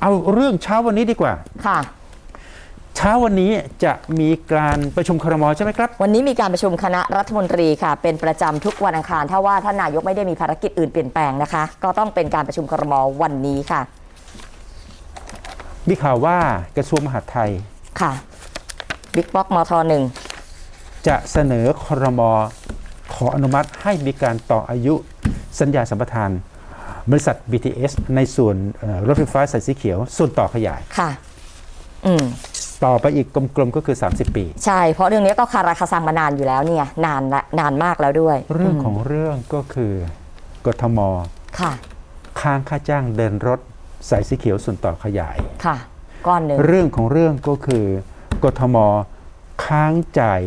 เอาเรื่องเช้าวันนี้ดีกว่า ค่ะ เช้าวันนี้จะมีการประชุมครมใช่ไหมครับ วันนี้มีการประชุมคณะรัฐมนตรีค่ะ เป็นประจำทุกวันอังคาร ถ้าว่าท่านนายกไม่ได้มีภารกิจอื่นเปลี่ยนแปลงนะคะ ก็ต้องเป็นการประชุมครมวันนี้ค่ะ มีข่าวว่ากระทรวงมหาดไทย ค่ะบิ๊กบ็อกมทหนึ่งจะเสนอครมขออนุมัติให้มีการต่ออายุสัญญาสัมปทาน บริษัท BTS ในส่วนเอ่อรถไฟฟ้าสายสีเขียว ส่วนต่อขยาย ค่ะ อืม ต่อไปอีกกลมๆก็คือ 30 ปี ใช่ เพราะเรื่องนี้ก็คาราคาซังมานานอยู่แล้วเนี่ยนานละนานมากแล้วด้วย เรื่องมของเรื่องก็คือกทมค่ะ ค้างค่าจ้างเดินรถสายสีเขียวส่วนต่อขยาย ค่ะ ก้อนหนึ่งเรื่องของเรื่องก็คือกทมค้างจ่าย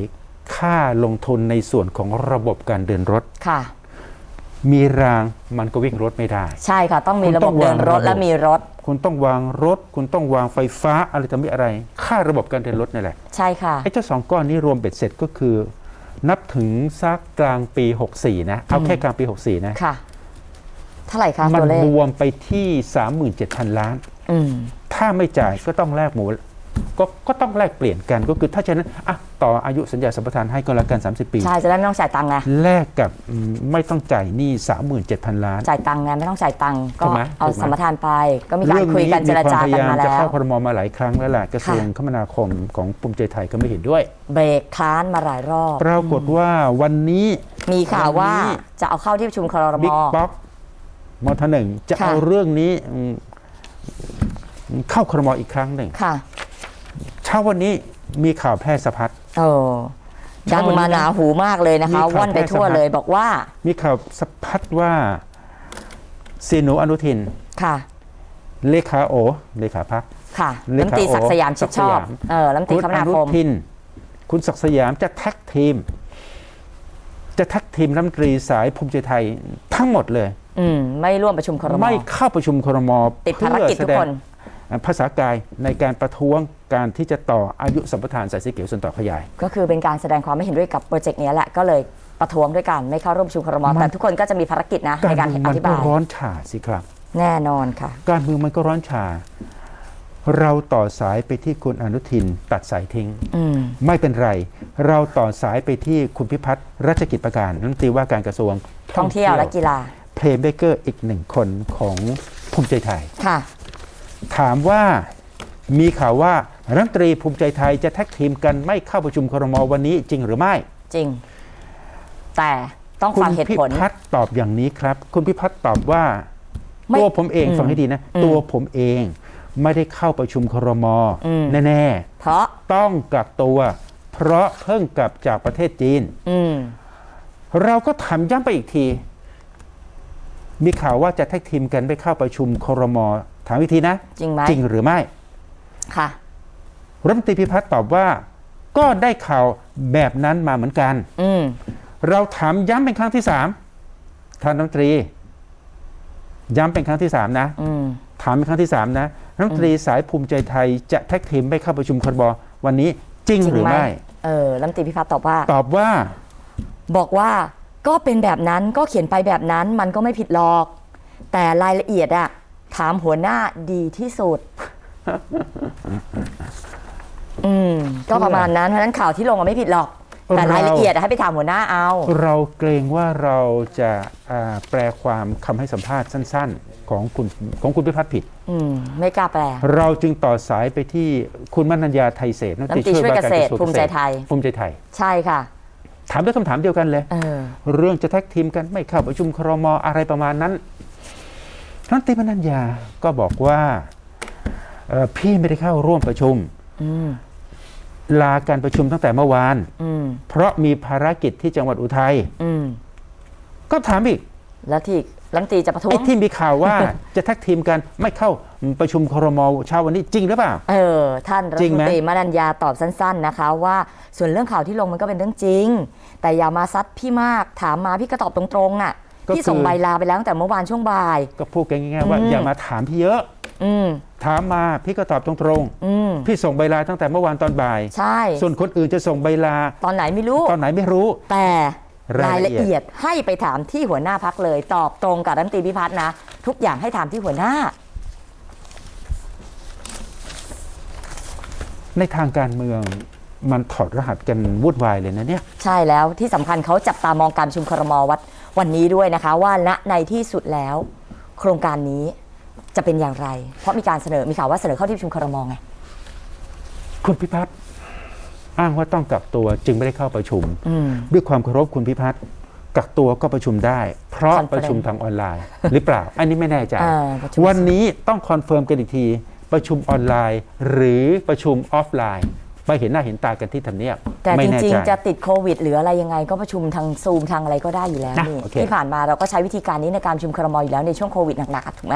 ค่าลงทุนในส่วนของระบบการเดินรถค่ะ มีรางมันก็วิ่งรถไม่ได้ ใช่ค่ะ ต้องมีคุณระต้บอบงเดินรถวางระบบและมีรถ คุณต้องวางรถ คุณต้องวางไฟฟ้าอะไรต่อมีอะไร ค่าระบบการเดินรถนี่แหละ ใช่ค่ะ ไอ้เจ้าสองก้อนนี้รวมเบ็ดเสร็จก็คือ นับถึงสักกลางปี 64 นะ เอาแค่กลางปี 64 นะ ค่ะ เท่าไหร่คะมันตัวเลขรวมไปที่ 37,000 ล้านอืมถ้าไม่จ่ายก็ต้องแลกหมู ก็ก็ต้องแลกเปลี่ยนกันก็คือถ้าฉะนั้นอะต่ออายุสัญญาสัมปทานให้ก็แล้วกัน 30 ปี ใช่จะได้ไม่ต้องจ่ายตังค์ไงแลกกับอืมไม่ต้องจ่ายหนี้37,000 ล้าน จ่ายตังค์ไงไม่ต้องจ่ายตังค์ก็ถูกไหมเอาถูกไหม สัมปทานไป ก็มีการคุยกันเจรจามีกันความพยายามมาจะแล้เข้าวครมมาหลายครั้งแล้วแหละกระทรวงค่ะคมนาคมของภูมิใจไทยก็ไม่เห็นด้วย เบรกค้านมาหลายรอบ ปรากฏว่าวันนี้ มีข่าวว่าวันนี้ จะเอาเข้าที่ประชุมครม บิ๊กป๊อกมทหนึ่งจะค่ะ เอาเรื่องนี้อืมเข้าครมอีกครั้งหนึ่ง ค่ะเช้าวันนี้มีข่าวแพร่สะพัด โอ้ดังมาหนาหูมากเลยนะคะมีข่าวว่อนไปทั่วแพร่สะพัด เลยบอกว่ามีข่าวสะพัดว่าซีหนูอนุทิน ค่ะเลขาโอ เลขาพัก ค่ะเลรัฐมนขาตรีศักดิ์สยามโอชิดชอบ ศักดิ์สยาม เออรัฐมนตรีคุณคมอนานุคมทิน คุณศักดิ์สยามจะแท็กทีม จะแท็กทีมรัฐมนตรีสายภูมิใจไทยทั้งหมดเลย อืม ไม่ร่วมประชุมครม ไม่เข้าประชุมครมติดภารกิจทุกคน เพื่อแสดง ภาษากายในการประท้วงการที่จะต่ออายุสัมปทานสายสีเขียวส่วนต่อขยาย ก็คือเป็นการแสดงความไม่เห็นด้วยกับโปรเจกต์นี้แหละก็เลยประท้วงด้วยกันไม่เข้าร่วมประชุมครมมันแต่ทุกคนก็จะมีภารกิจนะในการเมืองอมันธิก็บายร้อนฉาสิครับ แน่นอนค่ะ การเมืองมันก็ร้อนฉาเราต่อสายไปที่คุณอนุทินตัดสายทิ้งอืมไม่เป็นไร เราต่อสายไปที่คุณพิพัฒน์รัชกิจประการรัฐมนตรีว่าการกระทรวงท่องเที่ยวและกีฬาเพลย์เบเกอร์อีกหนึ่งคนของภูมิใจไทยค่ะ ถามว่ามีข่าวว่ารัฐมนตรีภูมิใจไทยจะแท็กทีมกันไม่เข้าประชุมครมวันนี้จริงหรือไม่ จริง แต่ต้องคุณฟังเหตุพิผลพัฒน์ตอบอย่างนี้ครับ คุณพิพัฒน์ตอบว่าไม่ตัวผมเองอืมฟังให้ดีนะอืมตัวผมเองไม่ได้เข้าประชุมครมอืมแน่เพราะๆต้องกักตัว เพราะเพิ่งกลับจากประเทศจีนอืมเราก็ถามย้ำไปอีกที มีข่าวว่าจะแท็กทีมกันไม่เข้าประชุมครมถามวิธีนะ จริงไหมจริงหรือไม่ค่ะรัฐมนตรีพิพัฒน์ตอบว่า ก็ได้ข่าวแบบนั้นมาเหมือนกัน อืมเราถามย้ำเป็นครั้งที่สามท่านรัฐมนตรี ย้ำเป็นครั้งที่สามนะ อืมถามเป็นครั้งที่สามนะรัฐมนตรีสายภูมิใจไทยจะแท็กทีมไม่เข้าประชุมครมวันนี้จริงจริงหรือไหมไม่ เออรัฐมนตรีพิพัฒน์ตอบว่า ตอบว่า บอกว่า ก็เป็นแบบนั้นก็เขียนไปแบบนั้นมันก็ไม่ผิดหรอก แต่รายละเอียดอะถามหัวหน้าดีที่สุด อืม ก็ประมาณนั้นเพราะฉะนั้นข่าวที่ลงอะไม่ผิดหรอก แต่เรารายละเอียดอะให้ไปถามหัวหน้าเอา เราเกรงว่าเราจะอ่าแปลความคำให้สัมภาษณ์สั้น ๆ ของคุณของคุณพิพัฒน์ผิด อืม ไม่กล้าแปล เราจึงต่อสายไปที่คุณมนัญญาไทยเศรษฐ์รัฐมนตรีช่วยเกษตรภูมิใจไทย ภูมิใจไทย ใช่ค่ะ ถามด้วยคำถามเดียวกันเลยเออเรื่องจะแท็กทีมกันไม่เข้าประชุมครมอะไรประมาณนั้นรัฐมนตรีมนัญญาก็บอกว่าเอ่อพี่ไม่ได้เข้าร่วมประชุมอืมลาการประชุมตั้งแต่เมื่อวานอืมเพราะมีภารกิจที่จังหวัดอุทัยอืมก็ถามอีกแล้วที่รัฐมนตรีจะประท้วไอ้งที่มีข่าวว่าจะแท็กทีมกันไม่เข้า ประชุมครมเช้าวันนี้จริงหรือเปล่า เออ ท่านรัจฐริงมไหม นตรีมนัญญาตอบสั้นๆนะคะ ว่าส่วนเรื่องข่าวที่ลงมันก็เป็นเรื่องจริง แต่อย่ามาซัดพี่มากถามมาพี่ก็ตอบตรงๆอะพี่ส่งใบลาไปแล้วตั้งแต่เมื่อวานช่วงบ่าย ก็พูดกันง่ายๆว่าอืม อย่ามาถามพี่เยอะ อืมถามมาพี่ก็ตอบตรงอืมๆพี่ส่งใบลาตั้งแต่เมื่อวานตอนบ่าย ใช่ ส่วนคนอื่นจะส่งใบลาตอนไหนไม่รู้ ตอนไหนไม่รู้ แต่รารายยละละเอียด เอียดให้ไปถามที่หัวหน้าพักเลย ตอบตรงกับรัฐมนตรีพิพัฒน์นะ ทุกอย่างให้ถามที่หัวหน้า ในทางการเมืองมันถอดรหัสกันวุ่นวายเลยนะเนี่ย ใช่แล้วที่สำคัญเขาจับตามองการประชุมครมวัดวันนี้ด้วยนะคะ ว่าณในที่สุดแล้ว โครงการนี้จะเป็นอย่างไร เพราะมีการเสนอมีข่าวว่าเสนอเข้าที่ประชุมครมไงคุณพิพัฒน์อ้างว่าต้องกักตัวจึงไม่ได้เข้าประชุม อืม ด้วยความเคารพคุณพิพัฒน์กักตัวก็ประชุมได้ เพราะ Conference ประชุมทางออนไลน์ หรือเปล่า อันนี้ไม่แน่ใจ อ่าประชุม วันนี้ต้องคอนเฟิร์มกันอีกที ประชุมออนไลน์ หรือประชุมออฟไลน์ไปเห็นหน้าเห็นตากันที่ทำเนียบแต่ไม่จแน่ริงใจ ๆ จะติดโควิด หรืออะไรยังไงก็ประชุมทางซูมทางอะไรก็ได้อยู่แล้วนะนี่โอเค ที่ผ่านมาเราก็ใช้วิธีการนี้ในการประชุมครมอยู่แล้วในช่วงโควิดหนักๆถูกไหม